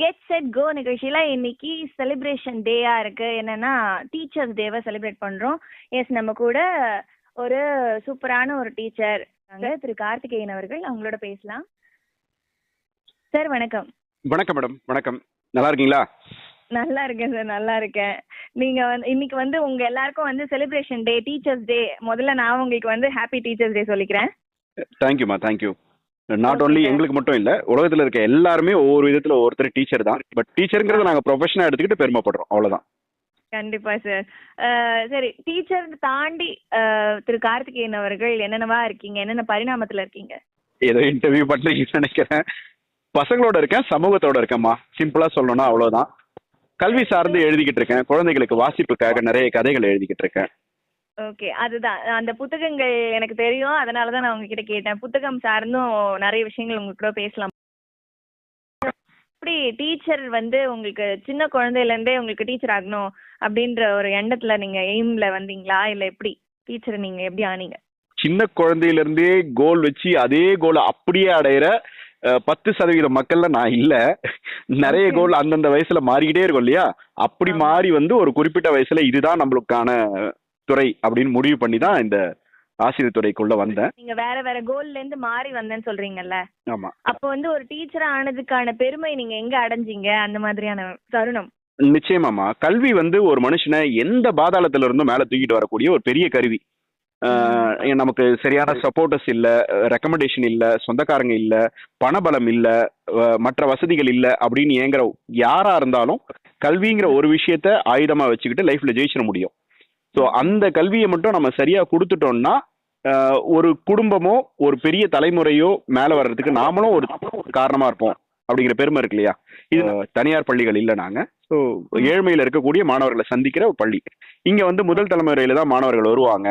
Get set go நிகழ்ச்சியில இன்னைக்கு celebration டேயா இருக்கு. என்னன்னா டீச்சர்ஸ் டேவை செலிப்ரேட் பண்றோம். எஸ் நம்ம கூட ஒரு சூப்பரான ஒரு டீச்சர் திரு கார்த்திகேயன் அவர்கள் அவங்களோட பேசலாம். சார் வணக்கம். வணக்கம் மேடம் வணக்கம். நல்லா இருக்கீங்களா? நல்லா இருக்கேன் சார் நல்லா இருக்கேன். நீங்க வந்து இன்னைக்கு வந்து உங்க எல்லாருக்கும் வந்து செலிப்ரேஷன் டே டீச்சர்ஸ் டே முதல்ல நான் உங்களுக்கு வந்து ஹாப்பி டீச்சர்ஸ் டே சொல்லிக்கிறேன். தேங்க்யூமா தேங்க்யூ நாட் ஓன்லி. எங்களுக்கு மட்டும் இல்ல உலகத்துல இருக்க எல்லாருமே ஒவ்வொரு விதத்துல ஒவ்வொருத்தர் டீச்சர் தான். பட் டீச்சருங்கிறத நாங்க ப்ரொஃபஷனா எடுத்துக்கிட்டு பெருமைப்படுறோம். அவ்வளவுதான். கண்டிப்பா சார் சரி டீச்சர் தாண்டி திரு கார்த்திகேயன் அவர்கள் என்னென்னவா இருக்கீங்க? என்னென்ன பரிணாமத்துல இருக்கீங்க? ஏதோ இன்டர்வியூ பண்றீங்கன்னு நினைக்கிறேன். பசங்களோட இருக்கேன் சமூகத்தோட இருக்கேன்மா. சிம்பிளா சொல்லணும்னா அவ்வளவுதான். கல்வி சார்ந்து எழுதிக்கிட்டு இருக்கேன். குழந்தைகளுக்கு வாசிப்புக்காக நிறைய கதைகள் எழுதிக்கிட்டு இருக்கேன். ஓகே அதுதான். அந்த புத்தகங்கள் எனக்கு தெரியும். அதனால தான் நான் உங்ககிட்ட கேட்டேன். புத்தகம் சார்ந்தும் நிறைய விஷயங்கள் உங்க கூட பேசலாம். எப்படி டீச்சர் வந்து உங்களுக்கு சின்ன குழந்தையில இருந்தே உங்களுக்கு டீச்சர் ஆகணும் அப்படின்ற ஒரு எண்ணத்துல நீங்க எய்ம்ல வந்தீங்களா? இல்ல எப்படி? டீச்சர் நீங்க எப்படி ஆனீங்க? சின்ன குழந்தையில இருந்தே கோல் வச்சு அதே கோலை அப்படியே அடையிற பத்து சதவீத மக்கள்ல நான் இல்ல. நிறைய. கோல் அந்தந்த வயசுல மாறிக்கிட்டே இருக்கும் இல்லையா? அப்படி. மாறி வந்து ஒரு குறிப்பிட்ட வயசுல இதுதான் நம்மளுக்கான துறை அப்படின்னு முடிவு பண்ணி தான் இந்த ஆசிரியர் துறைக்குள்ள வந்தேன். நீங்க வேற வேற கோல்ல இருந்து மாறி வந்தேன்னு சொல்றீங்கல்ல? ஆமா. அப்போ வந்து ஒரு டீச்சரா ஆனதுக்கான பெருமை நீங்க எங்க அடைஞ்சீங்க? அந்த மாதிரியான தருணம். நிச்சயமாமா கல்வி வந்து ஒரு மனுஷனை எந்த பாதாளத்துல இருந்தும் மேல தூக்கிட்டு வரக்கூடிய ஒரு பெரிய கருவி. நமக்கு சரியான சப்போர்ட்டர்ஸ் இல்ல ரெக்கமெண்டேஷன் இல்ல சொந்தக்காரங்க இல்ல பணபலம் இல்ல மற்ற வசதிகள் இல்ல அப்படின்னு ஏங்குற யாரா இருந்தாலும் கல்விங்கிற ஒரு விஷயத்த ஆயுதமா வச்சுக்கிட்டு லைஃப்ல ஜெயிச்சிட முடியும். ஸோ அந்த கல்வியை மட்டும் நம்ம சரியா கொடுத்துட்டோம்னா ஒரு குடும்பமோ ஒரு பெரிய தலைமுறையோ மேல வர்றதுக்கு நாமளும் ஒரு காரணமா இருப்போம் அப்படிங்கிற பெருமை இருக்கு இல்லையா? இது தனியார் பள்ளிகள் இல்ல நாங்க. ஸோ ஏழ்மையில இருக்கக்கூடிய மாணவர்களை சந்திக்கிற ஒரு பள்ளி. இங்க வந்து முதல் தலைமுறையில தான் மாணவர்கள் வருவாங்க.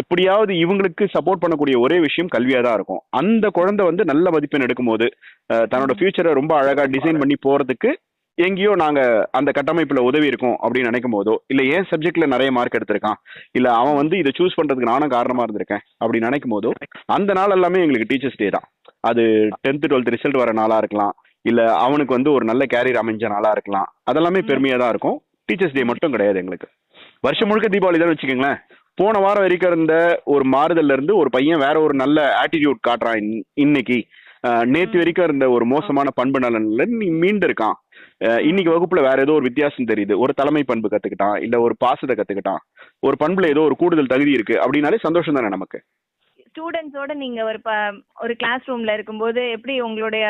எப்படியாவது இவங்களுக்கு சப்போர்ட் பண்ணக்கூடிய ஒரே விஷயம் கல்வியா தான் இருக்கும். அந்த குழந்தை வந்து நல்ல மதிப்பெண் எடுக்கும்போது தன்னோட ஃபியூச்சரை ரொம்ப அழகா டிசைன் பண்ணி போறதுக்கு எங்கேயோ நாங்க அந்த கட்டமைப்புல உதவி இருக்கோம் அப்படின்னு நினைக்கும் போதோ இல்ல ஏன் சப்ஜெக்ட்ல நிறைய மார்க் எடுத்திருக்கான் இல்ல அவன் வந்து இதை சூஸ் பண்றதுக்கு நானும் காரணமா இருந்திருக்கேன் அப்படி நினைக்கும் போதோ அந்த நாள் எல்லாமே எங்களுக்கு டீச்சர்ஸ் டே தான். அது டென்த் டுவெல்த் ரிசல்ட் வர நாளா இருக்கலாம் இல்ல அவனுக்கு வந்து ஒரு நல்ல கேரியர் அமைஞ்ச நாளா இருக்கலாம். அதெல்லாமே பெருமையா தான் இருக்கும். டீச்சர்ஸ் டே மட்டும் கிடையாது எங்களுக்கு. வருஷம் முழுக்க தீபாவளி தான் வச்சுக்கோங்களேன். போன வாரம் வரைக்கும் இருந்த ஒரு மாறுதல்ல இருந்து ஒரு பையன் வேற ஒரு நல்ல ஆட்டிடியூட் காட்டுறான் இன்ன- இன்னைக்கு. நேத்து வரைக்கும் இருந்த ஒரு மோசமான பண்பு நலன்ல நீ மீண்டு இருக்கான். இன்னைக்கு வகுப்புல வேற ஏதோ ஒரு வித்தியாசம் தெரியுது. ஒரு தலைமை பண்பு கத்துக்கிட்டான் இல்ல ஒரு பாசத்தை கத்துக்கிட்டான். ஒரு பண்புல ஏதோ ஒரு கூடுதல் தகுதி இருக்கு அப்படின்னாலே சந்தோஷம் தானே நமக்கு? ஸ்டூடெண்ட்ஸோட நீங்க ஒரு ஒரு கிளாஸ் ரூம்ல இருக்கும்போது எப்படி உங்களுடைய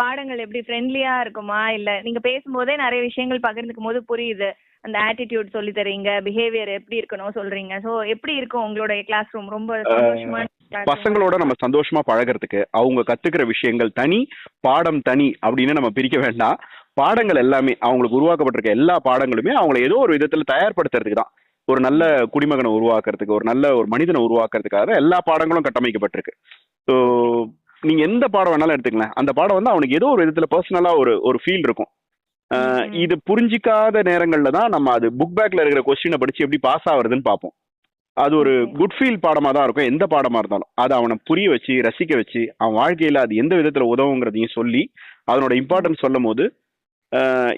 பாடங்கள் எப்படி ஃப்ரெண்ட்லியா இருக்குமா? இல்ல நீங்க பேசும்போதே நிறைய விஷயங்கள் பகிர்ந்துக்கும் போது புரியுது. அந்த ஆட்டிடியூட் சொல்லி தரீங்க பிஹேவியர் எப்படி இருக்கணும் சொல்றீங்க. சோ எப்படி இருக்கும் உங்களுடைய கிளாஸ் ரூம் ரொம்ப சந்தோஷமான room? பசங்களோட நம்ம சந்தோஷமா பழகுறதுக்கு அவங்க கத்துக்கிற விஷயங்கள் தனி பாடம் தனி அப்படின்னு நம்ம பிரிக்க வேண்டாம். பாடங்கள் எல்லாமே அவங்களுக்கு உருவாக்கப்பட்டிருக்க எல்லா பாடங்களுமே அவங்கள ஏதோ ஒரு விதத்துல தயார்படுத்துறதுக்கு தான். ஒரு நல்ல குடிமகனை உருவாக்குறதுக்கு ஒரு நல்ல ஒரு மனிதனை உருவாக்குறதுக்காக எல்லா பாடங்களும் கட்டமைக்கப்பட்டிருக்கு. ஸோ நீங்க எந்த பாடம் வேணாலும் எடுத்துக்கலாம் அந்த பாடம் வந்து அவனுக்கு ஏதோ ஒரு விதத்துல பர்சனலா ஒரு ஒரு ஃபீல் இருக்கும். இது புரிஞ்சிக்காத நேரங்கள்ல தான் நம்ம அது புக் பேக்ல இருக்கிற கொஸ்டினை படிச்சு எப்படி பாஸ் ஆகுறதுன்னு பார்ப்போம். அது ஒரு. குட் ஃபீல் பாடமா தான் இருக்கும். எந்த பாடமா இருந்தாலும். அதை அவனை புரிய வச்சு ரசிக்க வச்சு அவன் வாழ்க்கையில அது எந்த விதத்துல உதவுங்கிறதையும் சொல்லி அதனோட இம்பார்ட்டன்ஸ் சொல்லும் போது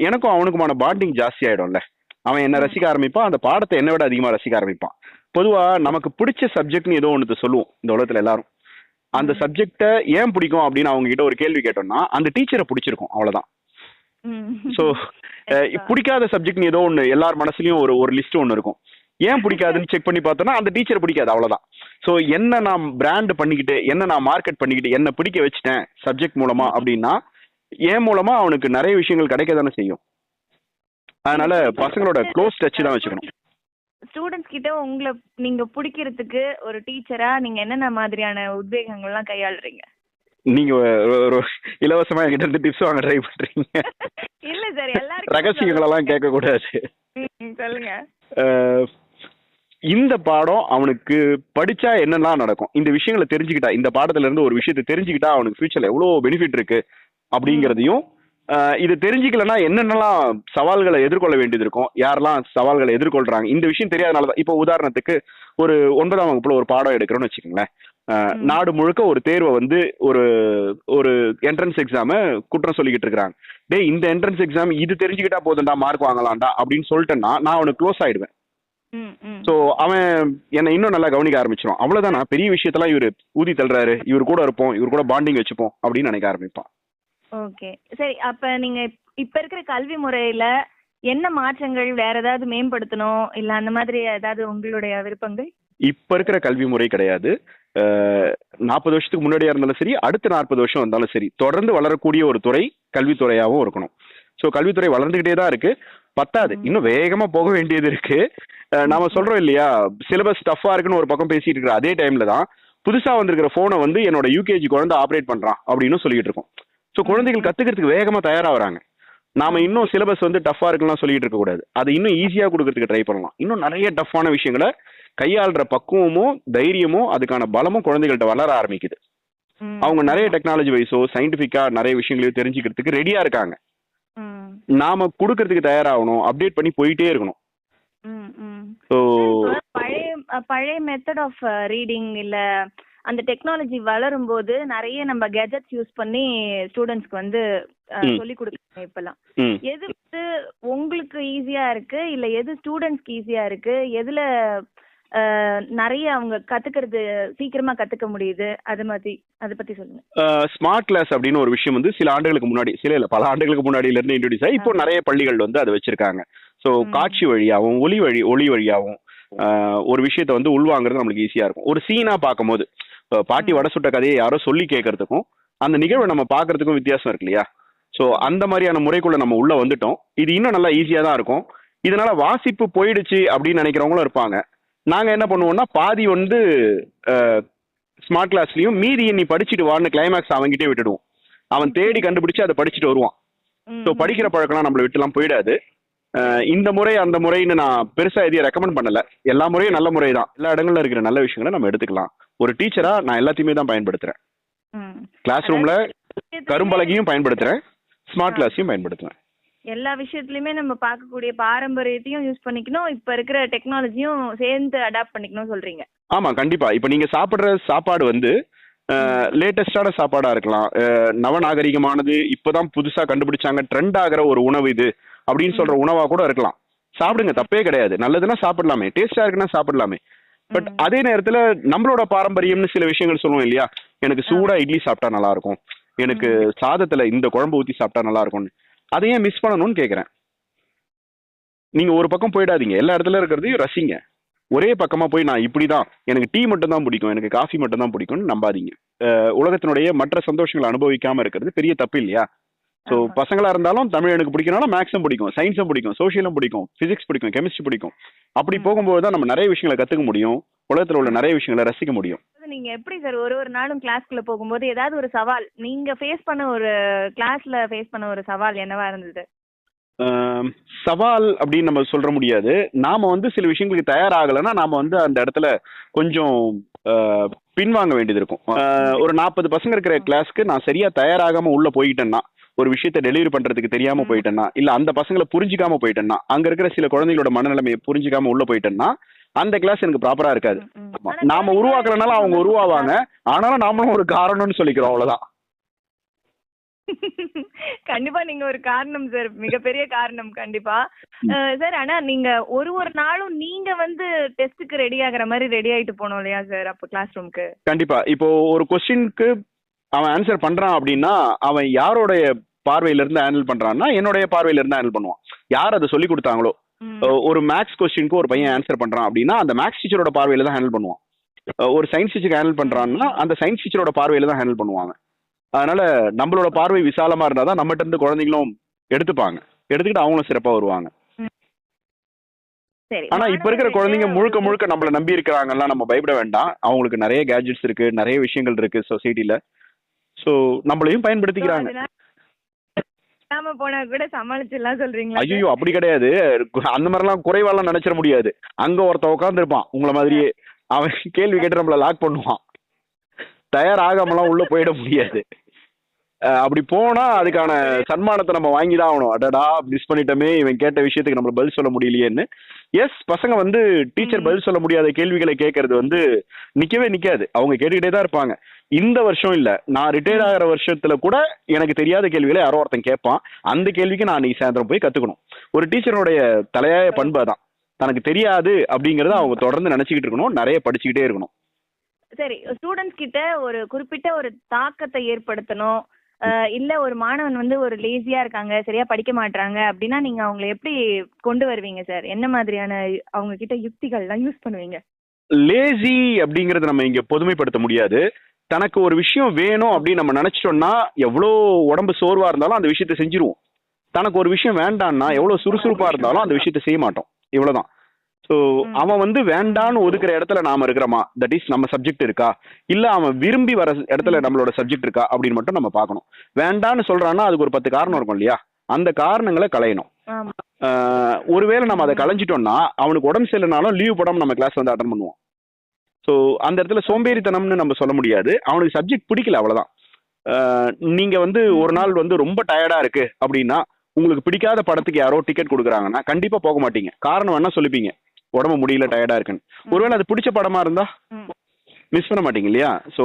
எனக்கும் அவனுக்குமான பாண்டிங் ஜாஸ்தி ஆயிடும்ல. அவன் என்ன. ரசிக்க ஆரம்பிப்பான். அந்த பாடத்தை என்னை விட அதிகமா ரசிக்க ஆரம்பிப்பான். பொதுவா நமக்கு பிடிச்ச சப்ஜெக்ட்னு ஏதோ ஒன்று சொல்லுவோம் இந்த உலகத்துல எல்லாரும். அந்த. சப்ஜெக்டை ஏன் பிடிக்கும் அப்படின்னு அவங்க கிட்ட ஒரு கேள்வி கேட்டோம்னா அந்த டீச்சரை பிடிச்சிருக்கும் அவ்வளவுதான். ம். ஸோ பிடிக்காத சப்ஜெக்ட் ஏதோ ஒன்று எல்லார் மனசுலயும் ஒரு ஒரு லிஸ்ட் ஒன்று இருக்கும். ஏன் பிடிக்காதுன்னு செக் பண்ணி பார்த்தோம்னா அந்த டீச்சர் பிடிக்காது அவ்வளவுதான். ஸோ என்ன நான் பிராண்ட் பண்ணிக்கிட்டு என்ன நான் மார்க்கெட் பண்ணிக்கிட்டு என்ன பிடிக்க வச்சுட்டேன் சப்ஜெக்ட் மூலமா அப்படின்னா ஏன் மூலமா அவனுக்கு நிறைய விஷயங்கள் கிடைக்க தானே செய்யும். அதனால பசங்களோட க்ளோஸ் டச் தான் வச்சுக்கணும். ஸ்டூடெண்ட்ஸ் கிட்ட உங்களை நீங்க பிடிக்கிறதுக்கு ஒரு டீச்சரா நீங்க என்னென்ன மாதிரியான உத்வேகங்கள்லாம் கையாளுறீங்க? நீங்க ஒரு- இலவசமா என்கிட்ட இருந்து டிப்ஸ் வாங்க ட்ரை பண்றீங்க. இல்ல சார் எல்லாருக்கும் ரகசியங்களெல்லாம் கேட்க கூடாது சொல்லுங்க. இந்த பாடம் அவனுக்கு படிச்சா என்னெல்லாம் நடக்கும்? இந்த விஷயங்களை தெரிஞ்சுக்கிட்டா இந்த பாடத்துல இருந்து ஒரு விஷயத்தை தெரிஞ்சுக்கிட்டா அவனுக்கு ஃபியூச்சர்ல எவ்வளவு பெனிஃபிட் இருக்கு அப்படிங்கிறதையும் இது தெரிஞ்சுக்கலன்னா என்னென்னலாம் சவால்களை எதிர்கொள்ள வேண்டியது இருக்கும்? யாரெல்லாம் சவால்களை எதிர்கொள்றாங்க? இந்த விஷயம் தெரியாதனால தான் இப்போ உதாரணத்துக்கு ஒரு ஒன்பதாம் வகுப்புல ஒரு பாடம் எடுக்கிறோம்னு வச்சுக்கோங்களேன். நாடு முழுக்க ஒரு தேர்வை வந்து ஒரு ஒரு என்ட்ரன்ஸ் எக்ஸாம குற்றம் சொல்லிக்கிட்டு இருக்காங்க டேய் இந்த என்ட்ரன்ஸ் எக்ஸாம் இது தெரிஞ்சுக்கிட்டா போதும்டா மார்க் வாங்கலாம்டா அப்படின்னு சொல்லிட்டேன்னா நான் அவனுக்கு க்ளோஸ் ஆயிடுவேன். ஸோ அவன் என்னை இன்னும் நல்லா கவனிக்க ஆரம்பிச்சிடும் அவ்வளவுதான்? பெரிய விஷயத்தெல்லாம் இவர் ஊதி தள்ளுறாரு. இவர் கூட இருப்போம். இவர் கூட பாண்டிங் வச்சுப்போம் அப்படின்னு நினைக்க ஆரம்பிப்பான். ஓகே. சரி அப்ப நீங்க இப்- இப்ப இருக்கிற கல்வி முறையில என்ன மாற்றங்கள் வேற ஏதாவது மேம்படுத்தணும்? இல்ல அந்த மாதிரி ஏதாவது உங்களுடைய விருப்பங்கள்? இப்ப இருக்கிற கல்வி முறை கிடையாது. நாற்பது வருஷத்துக்கு முன்னாடியா இருந்தாலும் சரி அடுத்த நாற்பது வருஷம் வந்தாலும் சரி தொடர்ந்து வளரக்கூடிய ஒரு துறை கல்வித்துறையாகவும் இருக்கணும். ஸோ கல்வித்துறை வளர்ந்துகிட்டே தான் இருக்கு. பத்தாது. இன்னும் வேகமா போக வேண்டியது இருக்கு. நாம சொல்றோம் இல்லையா? சிலபஸ் டஃபா இருக்குன்னு ஒரு பக்கம் பேசிட்டு இருக்கிற அதே டைம்ல தான் புதுசா வந்திருக்கிற போனை வந்து என்னோட யூகேஜி குழந்தை ஆப்ரேட் பண்றான் அப்படின்னு சொல்லிட்டு இருக்கோம். ஸோ குழந்தைகள் கத்துக்கிறதுக்கு வேகமா தயாரா வராங்க நாம இன்னும் சிலபஸ் வந்து டஃபா இருக்குலாம் சொல்லிட்டு இருக்க கூடாது. அதை இன்னும் ஈஸியா கொடுக்கறதுக்கு ட்ரை பண்ணலாம். இன்னும் நிறைய டஃப்பான விஷயங்களை கையாளுற பக்குவமும் தைரியமும் அதுக்கான பலமும் குழந்தைகள்ட்ட வளர ஆரம்பிக்குது. அவங்க நிறைய டெக்னாலஜி வைஸோ சயின்டிஃபிக்கா நிறைய விஷயங்களையும் தெரிஞ்சுக்கிறதுக்கு ரெடியா இருக்காங்க. நாம கொடுக்கறதுக்கு தயாராகணும் அப்டேட் பண்ணி போயிட்டே இருக்கணும். பழைய பழைய மெத்தட் ஆஃப் ரீடிங் இல்ல அந்த டெக்னாலஜி வளரும் போது நிறைய நம்ம கெஜெட்ஸ் யூஸ் பண்ணி ஸ்டூடெண்ட்ஸ்க்கு வந்து. சொல்லி கொடுக்குறாங்க இப்பெல்லாம். எது வந்து உங்களுக்கு ஈஸியா இருக்கு? இல்ல எது ஸ்டூடெண்ட்ஸ்க்கு ஈஸியா இருக்கு? எதுல நிறைய அவங்க கத்துக்கிறது சீக்கிரமா கத்துக்க முடியுது. அது மாதிரி அத பத்தி சொல்லுங்க. ஸ்மார்ட் கிளாஸ் அப்படின்னு ஒரு விஷயம் வந்து சில ஆண்டுகளுக்கு முன்னாடி சில இல்ல பல ஆண்டுகளுக்கு முன்னாடில இருந்து இன்ட்ரோடியூஸ் ஆகி இப்போ நிறைய பள்ளிகள் வந்து அதை வச்சிருக்காங்க. ஸோ. காட்சி வழியாகவும் ஒளி வழி ஒளி வழியாகவும் ஒரு விஷயத்தை வந்து உள்வாங்குறது நம்மளுக்கு ஈஸியா இருக்கும். ஒரு சீனா பார்க்கும்போது பாட்டி வடை சுட்ட கதையை யாரோ சொல்லி கேட்கறதுக்கும் அந்த நிகழ்வை நம்ம பார்க்கறதுக்கும் வித்தியாசம் இருக்கு இல்லையா? ஸோ அந்த மாதிரியான முறைக்குள்ள நம்ம உள்ள வந்துட்டோம். இது இன்னும் நல்லா ஈஸியா தான் இருக்கும். இதனால வாசிப்பு போயிடுச்சு அப்படின்னு நினைக்கிறவங்களும் இருப்பாங்க. நாங்க என்ன பண்ணுவோம்னா பாதி வந்து ஸ்மார்ட் கிளாஸ்லயும் மீதி நீ படிச்சுட்டு வான்னு கிளைமேக்ஸ் அவன்கிட்டே விட்டுடுவோம். அவன் தேடி கண்டுபிடிச்சு அதை படிச்சுட்டு வருவான். ஸோ படிக்கிற பழக்கம்லாம் நம்மளை விட்டுலாம் போயிடாது. இந்த முறை அந்த முறைன்னு நான் பெருசா எதையும் ரெக்கமெண்ட் பண்ணல. எல்லா முறையும் நல்ல முறை தான். எல்லா இடங்கள்ல இருக்கிற நல்ல விஷயங்களை நம்ம எடுத்துக்கலாம். ஒரு டீச்சரா நான் எல்லாத்தையுமே தான் பயன்படுத்துறேன். கிளாஸ் ரூம்ல கரும்பலகையும் பயன்படுத்துறேன். ஸ்மார்ட் கிளாஸையும் பயன்படுத்துவேன். எல்லா விஷயத்துலயுமே நம்ம பார்க்கக்கூடிய பாரம்பரியத்தையும் யூஸ் பண்ணிக்கணும். இப்ப இருக்கிற டெக்னாலஜியும் சேர்ந்து அடாப்ட் பண்ணிக்கணும் சொல்றீங்க. ஆமா கண்டிப்பா. இப்போ நீங்க சாப்பிடுற சாப்பாடு வந்து லேட்டஸ்டான சாப்பாடா இருக்கலாம். நவநாகரிகமானது இப்போதான் புதுசா கண்டுபிடிச்சாங்க. ட்ரெண்ட் ஆகிற ஒரு உணவு இது அப்படின்னு சொல்ற உணவா கூட இருக்கலாம். சாப்பிடுங்க தப்பே கிடையாது. நல்லதுன்னா சாப்பிடலாமே. டேஸ்டா இருக்குன்னா சாப்பிடலாமே. பட். அதே நேரத்துல நம்மளோட பாரம்பரியம்னு சில விஷயங்கள் சொல்லுவோம் இல்லையா? எனக்கு சூடா இட்லி சாப்பிட்டா நல்லா இருக்கும் எனக்கு சாதத்துல இந்த குழம்பு ஊத்தி சாப்பிட்டா நல்லா இருக்கும்னு அதை ஏன் மிஸ் பண்ணணும்னு கேக்குறேன். நீங்க ஒரு பக்கம் போயிடாதீங்க. எல்லா இடத்துல இருக்கிறதையும் ரசிங்க. ஒரே பக்கமா போய் நான் இப்படிதான். எனக்கு டீ மட்டும் தான் பிடிக்கும். எனக்கு காஃபி மட்டும் தான் பிடிக்கும்னு நம்பாதீங்க. உலகத்தினுடைய மற்ற சந்தோஷங்களை அனுபவிக்காம இருக்கிறது பெரிய தப்பு இல்லையா? ஸோ. பசங்களா இருந்தாலும் தமிழ் எனக்கு பிடிக்கனாலும் மேக்ஸும் பிடிக்கும். சயின்ஸும் பிடிக்கும். சோஷியலும் பிடிக்கும். பிசிக்ஸ் பிடிக்கும். கெமிஸ்ட்ரி பிடிக்கும். அப்படி. போகும்போது தான் நம்ம நிறைய விஷயங்களை கத்துக்க முடியும். உலகத்துல உள்ள நிறைய விஷயங்களை ரசிக்க முடியும். நீங்க எப்படி சார் ஒரு ஒரு நாளும் கிளாஸ்க்குள்ள போகும்போது ஏதாவது ஒரு சவால் நீங்க ஃபேஸ் பண்ண ஒரு கிளாஸ்ல ஃபேஸ் பண்ண ஒரு சவால் என்னவா இருந்தது? சவால் அப்படின்னு நம்ம சொல்ற முடியாது. நாம வந்து சில விஷயங்களுக்கு தயாராகலைன்னா நாம வந்து அந்த இடத்துல கொஞ்சம் பின்வாங்க வேண்டியது இருக்கும். ஒரு நாற்பது பசங்க இருக்கிற கிளாஸ்க்கு நான் சரியா தயாராகாம உள்ள போயிட்டேன்னா ஒரு விஷயத்தை டெலிவரி பண்றதுக்கு தெரியாம. போயிட்டேன்னா இல்ல அந்த பசங்களை புரிஞ்சுக்காம போயிட்டேன்னா அங்க இருக்கிற சில குழந்தைகளோட மனநிலைமையை புரிஞ்சுக்காம உள்ள போயிட்டேன்னா அந்த கிளாஸ் எனக்கு ப்ராப்பரா இருக்காது. நாம உருவாக்குறதுனால அவங்க உருவாவாங்க. ஆனாலும் நாமளும் ஒரு காரணம்னு சொல்லிக்கிறோம் அவ்வளவுதான். கண்டிப்பா நீங்க ஒரு காரணம் சார் மிகப்பெரிய காரணம் கண்டிப்பா. சார் ஆனா நீங்க ஒரு ஒரு நாளும் நீங்க வந்து டெஸ்ட்டுக்கு ரெடி ஆகுற மாதிரி ரெடி ஆயிட்டு போனோம் இல்லையா சார் அப்போ கிளாஸ் ரூம்க்கு கண்டிப்பா. இப்போ ஒரு கொஸ்டினுக்கு அவன் ஆன்சர் பண்றான் அப்படின்னா அவன் யாரோடைய பார்வையில இருந்து ஹேண்டில் பண்றான்னா என்னுடைய பார்வையில இருந்து ஹேண்டில் பண்ணுவான். யார் அதை சொல்லி கொடுத்தாங்களோ? ஒரு மேக்ஸ் கொஸ்டினுக்கு ஒரு பையன் ஆன்சர் பண்றான் அப்படின்னா அந்த மேக்ஸ் டீச்சரோட பார்வையில தான் ஹேண்டில் பண்ணுவான். ஒரு சயின்ஸ் டீச்சருக்கு ஹேண்டில் பண்றான்னா அந்த சயின்ஸ் டீச்சரோட பார்வையில தான் ஹேண்டில் பண்ணுவாங்க. அதனால நம்மளோட பார்வை விசாலமா இருந்தா தான் நம்மகிட்ட இருந்து குழந்தைங்களும் எடுத்துப்பாங்க. எடுத்துக்கிட்டு அவங்களும் சிறப்பா வருவாங்க. ஆனா இப்ப இருக்கிற குழந்தைங்க முழுக்க முழுக்க நம்மள நம்பி இருக்கிறாங்கலாம் நம்ம பயப்பட வேண்டாம். அவங்களுக்கு நிறைய கேஜெட்ஸ் இருக்கு நிறைய விஷயங்கள் இருக்கு சொசைட்டில சோ நம்மளையும் பயன்படுத்திக்கிறாங்க. நாம போனா கூட சமாளிச்சிடலாம் சொல்றீங்களா? ஐயோ அப்படி கிடையாது. அந்த மாதிரிலாம் குறைவாலாம் நினைச்சிட முடியாது. அங்க ஒருத்தன் உட்கார்ந்து இருப்பான் உங்கள மாதிரியே அவன் கேள்வி கேட்டு நம்மள லாக் பண்ணுவான். தயாராகாமலாம் உள்ள போயிட முடியாது. அப்படி போனா அதுக்கான சன்மானத்தை நம்ம வாங்கி தான் ஆகணும். அடடா மிஸ் பண்ணிட்டோமே இவன் கேட்ட விஷயத்துக்கு நம்மள பதில் சொல்ல முடியலையேன்னு. எஸ் பசங்க வந்து டீச்சர். பதில் சொல்ல முடியாத கேள்விகளை கேட்கறது வந்து நிக்கவே நிக்காது. அவங்க கேட்டுக்கிட்டே தான் இருப்பாங்க. இந்த வருஷம் இல்ல. நான் ரிட்டையர் ஆகிற வருஷத்துல கூட எனக்கு தெரியாத கேள்விகளை யாரோ ஒருத்தன் கேட்பான். அந்த கேள்விக்கு நான் நீ சாயந்தரம் போய் கத்துக்கணும். ஒரு டீச்சருடைய தலையாய பண்பு அதான். தனக்கு தெரியாது அப்படிங்கறத அவங்க தொடர்ந்து நினைச்சுக்கிட்டு இருக்கணும். நிறைய படிச்சுக்கிட்டே இருக்கணும். சரி ஸ்டூடெண்ட்ஸ் கிட்ட ஒரு குறிப்பிட்ட ஒரு தாக்கத்தை ஏற்படுத்தணும். இல்ல ஒரு மாணவன் வந்து ஒரு லேசியா இருக்காங்க சரியா படிக்க மாட்டாங்க அப்படின்னா நீங்க அவங்கள எப்படி கொண்டு வருவீங்க சார் என்ன மாதிரியான அவங்க கிட்ட யுக்திகள்லாம் யூஸ் பண்ணுவீங்க? லேசி அப்படிங்கறத நம்ம இங்க பொதுமைப்படுத்த முடியாது. தனக்கு ஒரு விஷயம் வேணும் அப்படின்னு நம்ம நினைச்சிட்டோம்னா எவ்வளோ உடம்பு சோர்வா இருந்தாலும் அந்த விஷயத்த செஞ்சிருவோம். தனக்கு ஒரு விஷயம் வேண்டாம்னா எவ்வளவு சுறுசுறுப்பா இருந்தாலும் அந்த விஷயத்த செய்ய மாட்டோம். இவ்வளவுதான். ஸோ. அவன் வந்து வேண்டான்னு ஒதுக்குற இடத்துல நாம இருக்கிறோமா? தட் இஸ் நம்ம சப்ஜெக்ட் இருக்கா? இல்ல அவன் விரும்பி வர இடத்துல நம்மளோட சப்ஜெக்ட் இருக்கா? அப்படின்னு மட்டும் நம்ம பார்க்கணும். வேண்டான்னு சொல்றான்னா அதுக்கு ஒரு பத்து காரணம் இருக்கும் இல்லையா? அந்த காரணங்களை களையணும். ஒருவேளை நம்ம அதை களைஞ்சிட்டோம்னா அவனுக்கு உடம்பு சரியில்லைனாலும் லீவ் போடாம நம்ம கிளாஸ் வந்து அட்டன் பண்ணுவோம். ஸோ அந்த இடத்துல சோம்பேறித்தனம்னு நம்ம சொல்ல முடியாது. அவனுக்கு சப்ஜெக்ட் பிடிக்கல அவ்வளவுதான். ஆஹ் நீங்க வந்து ஒரு நாள் வந்து ரொம்ப டயர்டா இருக்கு அப்படின்னா உங்களுக்கு பிடிக்காத படத்துக்கு யாரோ டிக்கெட் கொடுக்குறாங்கன்னா கண்டிப்பா போக மாட்டீங்க. காரணம் வேணா சொல்லிப்பீங்க. உடம்பு முடியல டயர்டா இருக்குன்னு. ஒருவேளை அது பிடிச்ச படமா இருந்தா. மிஸ் பண்ண மாட்டீங்க இல்லையா? ஸோ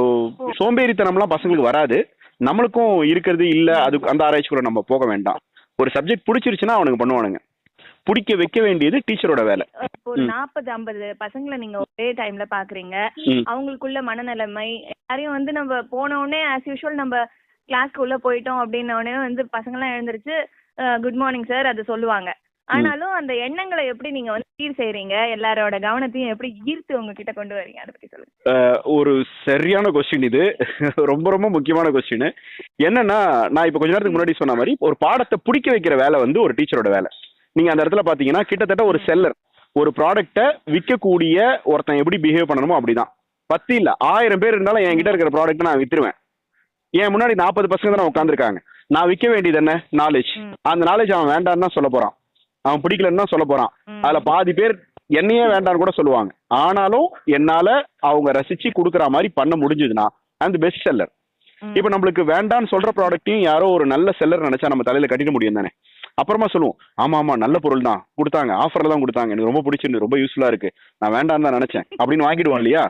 சோம்பேறித்தனம்லாம் பசங்களுக்கு வராது. நம்மளுக்கும் இருக்கிறது இல்ல அது அந்த ஆராய்ச்சிக்குள்ள நம்ம போக வேண்டாம். ஒரு சப்ஜெக்ட் பிடிச்சிருச்சுன்னா அவனுக்கு பண்ணுவானுங்க. பிடிக்க வைக்க வேண்டியது டீச்சரோட வேலை. ஒரு. நாற்பது ஐம்பது பசங்களை நீங்க ஒரே டைம்ல பாக்குறீங்க. அவங்களுக்குள்ள மனநிலைமை யாரையும் வந்து நம்ம போன உடனே ஆஸ் யூஷுவல் நம்ம கிளாஸ்க்கு உள்ள போயிட்டோம் அப்படின்ன உடனே வந்து பசங்களாம் எழுந்திருச்சு குட் மார்னிங் சார் அது சொல்லுவாங்க. ஆனாலும் அந்த எண்ணங்களை எப்படி நீங்க வந்து சீர் செய்றீங்க? எல்லாரோட கவனத்தையும் எப்படி ஈர்த்து உங்ககிட்ட கொண்டு வரீங்க அதை பத்தி சொல்லுங்க. ஒரு சரியான கொஸ்டின் இது. ரொம்ப ரொம்ப முக்கியமான கொஸ்டின் என்னன்னா நான் இப்போ கொஞ்ச நேரத்துக்கு முன்னாடி சொன்ன மாதிரி ஒரு பாடத்தை பிடிக்க வைக்கிற வேலை வந்து ஒரு டீச்சரோட வேலை. நீங்க அந்த இடத்துல பாத்தீங்கன்னா கிட்டத்தட்ட ஒரு செல்லர் ஒரு ப்ராடக்ட்டை விற்கக்கூடிய ஒருத்தன் எப்படி பிஹேவ் பண்ணணுமோ அப்படிதான். பத்து இல்ல. ஆயிரம் பேர் இருந்தாலும் என்கிட்ட இருக்கிற ப்ராடக்ட்டை நான் வித்துருவேன். என் முன்னாடி நாற்பது பசங்க தான் உட்காந்துருக்காங்க நான் விற்க வேண்டியது என்ன? நாலேஜ். அந்த நாலேஜ் அவன் வேண்டான்னு தான் சொல்ல போறான். அவன் பிடிக்கலன்னு தான் சொல்ல போறான். அதுல பாதி பேர் என்னையே வேண்டாம்னு கூட சொல்லுவாங்க. ஆனாலும் என்னால அவங்க ரசிச்சு கொடுக்குற மாதிரி பண்ண முடிஞ்சதுன்னா அந்த பெஸ்ட் செல்லர். இப்போ நம்மளுக்கு வேண்டாம்னு சொல்ற ப்ராடக்ட்டையும் யாரோ ஒரு நல்ல செல்லர் நினைச்சா நம்ம தலையில கட்டிட முடியும் தானே? அப்புறமா சொல்லுவோம் ஆமா ஆமா நல்ல பொருள் தான். கொடுத்தாங்க ஆஃபர்ல தான் கொடுத்தாங்க. எனக்கு ரொம்ப பிடிச்சிருந்து ரொம்ப யூஸ்ஃபுல்லா இருக்கு. நான் வேண்டாம்னு தான் நினைச்சேன். அப்படின்னு வாங்கிடுவோம் இல்லையா?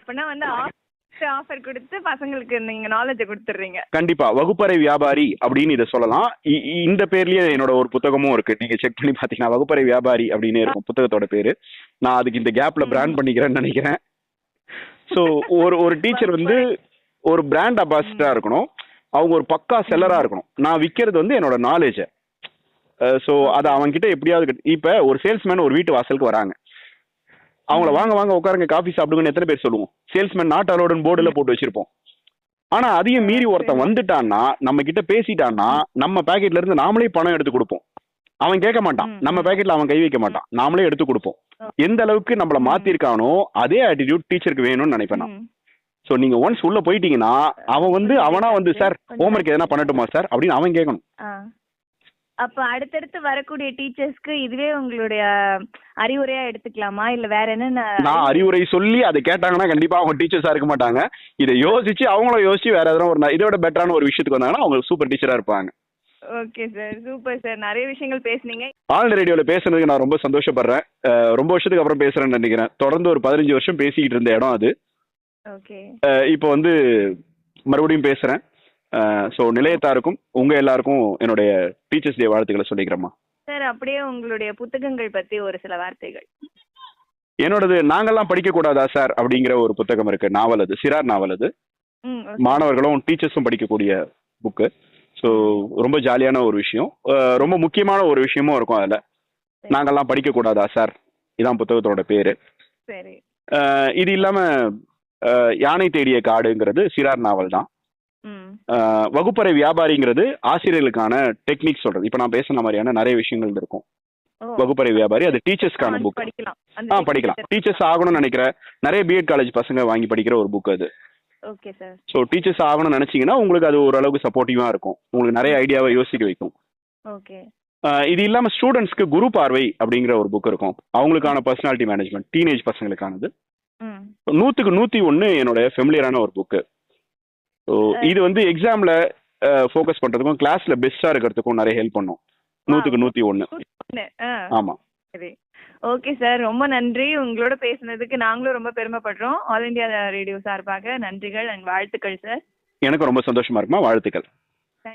ஆஃபர் கொடுத்து பசங்களுக்கு நீங்க நாலேஜ் கொடுத்துடுறீங்க. கண்டிப்பா. வகுப்பறை வியாபாரி அப்படின்னு இதை சொல்லலாம். இந்த பேர்லயே என்னோட ஒரு புத்தகமும் இருக்கு. நீங்க செக் பண்ணி பாத்தீங்கன்னா வகுப்பறை வியாபாரி அப்படின்னு இருக்கும் புத்தகத்தோட பேரு. நான் அதுக்கு இந்த கேப்ல பிராண்ட் பண்ணிக்கிறேன்னு நினைக்கிறேன். ஸோ ஒரு ஒரு டீச்சர் வந்து ஒரு பிராண்ட் அம்பாசிடரா இருக்கணும். அவங்க ஒரு பக்கா செல்லரா இருக்கணும். நான் விற்கிறது வந்து என்னோட நாலேஜ ஸோ அதை அவன்கிட்ட எப்படியாவது இப்ப ஒரு சேல்ஸ்மேன் ஒரு வீட்டு வாசலுக்கு வராங்க. அவங்கள வாங்க வாங்க உட்காருங்க காஃபி சாப்பிடுங்கன்னு எத்தனை பேர் சொல்லுவோம். சேல்ஸ்மேன் நாட் அலோடுன்னு போர்டுல போட்டு வச்சிருப்போம். ஆனா அதையும் மீறி ஒருத்தன் வந்துட்டான்னா நம்ம கிட்ட பேசிட்டான்னா நம்ம பாக்கெட்ல இருந்து நாமளே பணம் எடுத்து கொடுப்போம். அவன் கேட்க மாட்டான். நம்ம பாக்கெட்ல அவன் கை வைக்க மாட்டான். நாமளே எடுத்து கொடுப்போம். எந்த அளவுக்கு நம்மள மாத்திருக்கானோ அதே ஆட்டிடியூட் டீச்சருக்கு வேணும்னு நினைப்பேன். ஸோ நீங்க ஒன்ஸ் உள்ள போயிட்டீங்கன்னா அவன் வந்து அவனா வந்து சார் ஹோம்ஒர்க் எதனா பண்ணட்டுமா சார் அப்படின்னு அவன் கேட்கணும். அப்ப அடுத்தடுத்து வரக்கூடிய டீச்சர்ஸ்க்கு இதுவே உங்களுடைய அறிவுரையா எடுத்துக்கலாமா? இல்ல வேற என்னென்ன நான் அறிவுரை சொல்லி அதை கேட்டாங்கன்னா கண்டிப்பா அவங்க டீச்சர்ஸா இருக்க மாட்டாங்க. இதை யோசிச்சு அவங்களும் யோசிச்சு வேற எதனா ஒரு ந- இதை விட பெட்டரான ஒரு விஷயத்துக்கு வந்தாங்கன்னா அவங்க சூப்பர் டீச்சரா இருப்பாங்க. ஓகே சார் சூப்பர் சார் நிறைய விஷயங்கள் பேசுனீங்க. ஆல் ரேடியோல பேசுனதுக்கு நான் ரொம்ப சந்தோஷப்படுறேன். ரொம்ப வருஷத்துக்கு அப்புறம் பேசுறேன்னு நினைக்கிறேன். தொடர்ந்து ஒரு பதினஞ்சு வருஷம் பேசிக்கிட்டு இருந்த இடம் அது. ஓகே இப்போ வந்து மறுபடியும் பேசுறேன். ஸோ நிலையத்தாருக்கும் உங்க எல்லாருக்கும் என்னுடைய டீச்சர்ஸ் டே வாழ்த்துக்களை சொல்லிக்கிறேம்மா. சார் அப்படியே உங்களுடைய புத்தகங்கள் பத்தி ஒரு சில வார்த்தைகள். என்னோடது நாங்கெல்லாம் படிக்க கூடாதா சார் அப்படிங்கிற ஒரு புத்தகம் இருக்கு. நாவல் அது சிறார் நாவல் அது. மாணவர்களும் டீச்சர்ஸும் படிக்கக்கூடிய புக்கு ஸோ ரொம்ப ஜாலியான ஒரு விஷயம். ரொம்ப முக்கியமான ஒரு விஷயமும் இருக்கும் அதில். நாங்கெல்லாம் படிக்க கூடாதா சார் இதான் புத்தகத்தோட பேரு. இது இல்லாம அஹ் யானை தேடிய காடுங்கிறது சிறார் நாவல் தான். வகுப்பறை வியாபாரிங்கிறது ஆசிரியர்களுக்கான டெக்னிக் சொல்றது. இப்போ நான் பேசுன மாதிரியான நிறைய விஷயங்கள் இருக்கும். வகுப்பறை வியாபாரி அது டீச்சர்ஸ்க்கான புக் ஆ படிக்கலாம். டீச்சர்ஸ் ஆகணும்னு நினைக்கிற நிறைய பிஎட் காலேஜ் பசங்க வாங்கி படிக்கிற ஒரு புக் அது. ஓகே சார் ஸோ டீச்சர்ஸ் ஆகணும்னு நினைச்சீங்கன்னா உங்களுக்கு அது ஓரளவுக்கு சப்போர்ட்டிவா இருக்கும். உங்களுக்கு நிறைய ஐடியாவை யோசிக்க வைக்கும். ஓகே இது இல்லாம ஸ்டூடெண்ட்ஸ்க்கு குரு பார்வை அப்படிங்கிற ஒரு புக் இருக்கும். அவங்களுக்கான பர்சனாலிட்டி மேனேஜ்மெண்ட் டீனேஜ் பசங்களுக்கானது. ம். நூத்துக்கு நூத்தி ஒன்னு என்னோட ஃபெமிலியரான ஒரு புக்கு ஸோ இது வந்து எக்ஸாம்ல ஃபோக்கஸ் பண்றதுக்கும் கிளாஸ்ல பெஸ்டா இருக்கிறதுக்கும் நிறைய ஹெல்ப் பண்ணும். நூத்துக்கு நூத்தி. ஆ. ஆமா. சரி. Okay sir. ரொம்ப நன்றி. உங்களோட பேசுனதுக்கு நாங்களும் ரொம்ப பெருமைப்படுறோம். ஆல் இந்தியா ரேடியோ சார்பாக நன்றிகள் அண்ட் வாழ்த்துக்கள் சார். எனக்கு ரொம்ப சந்தோஷமா இருக்குமா? வாழ்த்துக்கள்.